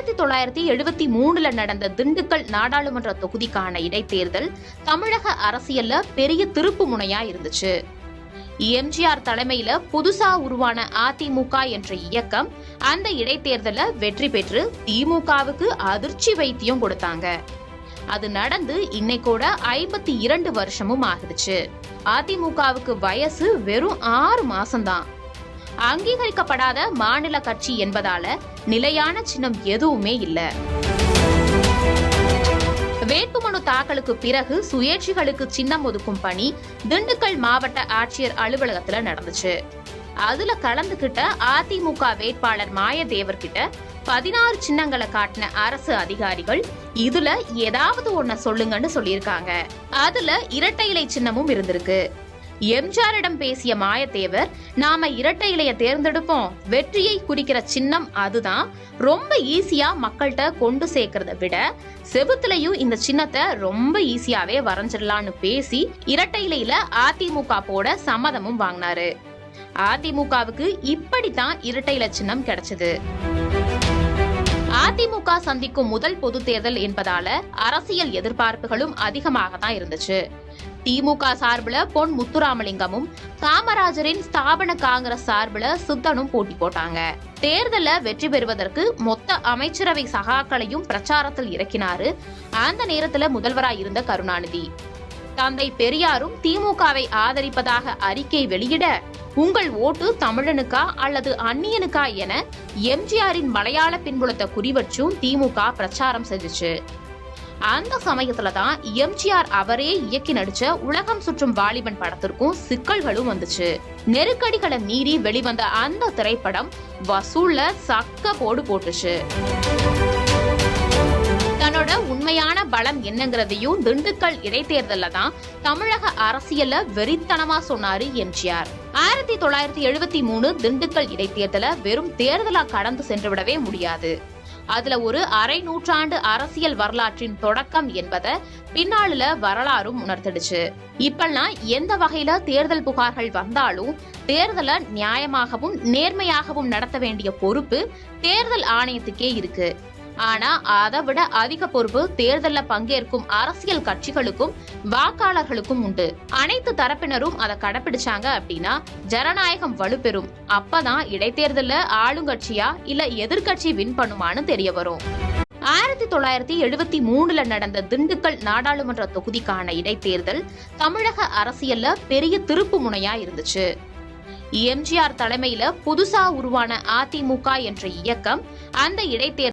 ஆயிரத்தி தொள்ளாயிரத்தி எழுபத்தி மூணுல நடந்த திண்டுக்கல் நாடாளுமன்ற தொகுதிக்கான இடைத்தேர்தல் தமிழக அரசியல்ல பெரிய திருப்பு முனையா இருந்துச்சு. எம்ஜிஆர் தலைமையில புதுசா உருவான அதிமுக என்ற இயக்கம் அந்த இடைத்தேர்தல வெற்றி பெற்று திமுகவுக்கு அதிர்ச்சி வைத்தியம் கொடுத்தாங்க. அது நடந்து இன்னைக்கோட ஐம்பத்தி இரண்டு வருஷமும் ஆகிடுச்சு அதிமுகவுக்கு வயசு வெறும் ஆறு மாசம்தான். அங்கீகரிக்கப்படாத மாநில கட்சி என்பதால நிலையான சின்னம் எதுவுமே இல்லை. வேட்புமனு தாக்கலுக்கு பிறகு சுயேட்சிகளுக்கு சின்னம் ஒதுக்கும் பணி திண்டுக்கல் மாவட்ட ஆட்சியர் அலுவலகத்துல நடந்துச்சு. அதுல கலந்துகிட்ட அதிமுக வேட்பாளர் மாயதேவர் கிட்ட பதினாறு சின்னங்களை காட்டின அரசு அதிகாரிகள் இதுல ஏதாவது ஒன்ன சொல்லுங்கன்னு சொல்லியிருக்காங்க. அதுல இரட்டை இலை சின்னமும் இருந்திருக்கு. எம்ஜிஆரிடம் பேசிய மாயத்தேவர் நாம இரட்டை இலைய தேர்ந்தெடுப்போம். வெற்றியை குறிக்கிற சின்னம் அதுதான். ரொம்ப ஈஸியா மக்கள்கிட்ட கொண்டு சேர்க்கறத விட செவுத்துலயும் இந்த சின்னத்தை ரொம்ப ஈஸியாவே வரைஞ்சிடலான்னு பேசி இரட்டை இலையில அதிமுக போட சம்மதமும் வாங்கினாரு. அதிமுகவுக்கு இப்படித்தான் இரட்டை இலை சின்னம் கிடைச்சது. அதிமுக சந்திக்கும் முதல் பொது தேர்தல் என்பதால அரசியல் எதிர்பார்ப்புகளும் அதிகமாக தான் இருந்துச்சு. திமுக சார்பில் பொன் முத்துராமலிங்கமும் காமராஜரின் ஸ்தாபன காங்கிரஸ் சார்பில் சுத்தனும் போட்டி போட்டாங்க. தேர்தலில் வெற்றி பெறுவதற்கு மொத்த அமைச்சரவை சகாக்களையும் பிரச்சாரத்தில் இறக்கினாரு அந்த நேரத்தில் முதல்வராக இருந்த கருணாநிதி. தந்தை பெரியாரும் திமுகவை ஆதரிப்பதாக அறிக்கை வெளியிட உங்கள் ஓட்டு தமிழனுக்கா அல்லது அந்நியனுக்கா என எம்ஜிஆரின் மலையாள பின்புலத்தை குறிவச்சும் திமுக பிரச்சாரம் செஞ்சுச்சு அந்த சமயத்துல தான் எம்ஜிஆர் அவரே இயக்கி நடிச்ச உலகம் சுற்றும் வாலிபன் படத்திற்கும் சிக்கல்களும் வந்துச்சு. நெருக்கடிகளை மீறி வெளிவந்த அந்த திரைப்படம் வசூல்ல சக்க போடு போட்டுச்சு. தன்னோட உண்மையான பலம் என்னங்கிறதையும் திண்டுக்கல் இடைத்தேர்தலில் தான் தமிழக அரசியல்ல வெறித்தனமா சொன்னாரு எம்ஜிஆர். ஆயிரத்தி தொள்ளாயிரத்தி எழுபத்தி மூணு திண்டுக்கல் இடைத்தேர்தல வெறும் தேர்தலா கடந்து சென்று விடவே முடியாது. அதுல ஒரு அரை நூற்றாண்டு அரசியல் வரலாற்றின் தொடக்கம் என்பதை பின்னாளில வரலாறும் உணர்த்திடுச்சு. இப்பெல்லாம் எந்த வகையில தேர்தல் புகார்கள் வந்தாலும் தேர்தலை நியாயமாகவும் நேர்மையாகவும் நடத்த வேண்டிய பொறுப்பு தேர்தல் ஆணையத்துக்கே இருக்கு. ஆனா அதை விட அதிக பொறுப்பு தேர்தல்ல பங்கேற்கும் அரசியல் கட்சிகளுக்கும் வாக்காளர்களுக்கும் உண்டு. அனைத்து தரப்பினரும் அதை கடைபிடிச்சாங்க அப்படின்னா ஜனநாயகம் வலுப்பெறும். அப்பதான் இடைத்தேர்தல்ல ஆளுங்கட்சியா இல்ல எதிர்கட்சி வின் பண்ணுமான்னு தெரிய வரும். ஆயிரத்தி தொள்ளாயிரத்தி எழுபத்தி மூணுல நடந்த திண்டுக்கல் நாடாளுமன்ற தொகுதிக்கான இடைத்தேர்தல் தமிழக அரசியல்ல பெரிய திருப்பு முனையா இருந்துச்சு. எம்ஜிஆர் தலைமையில புதுசா உருவான அதிமுக என்ற இயக்கம் அந்த இடைத்தேர்தல்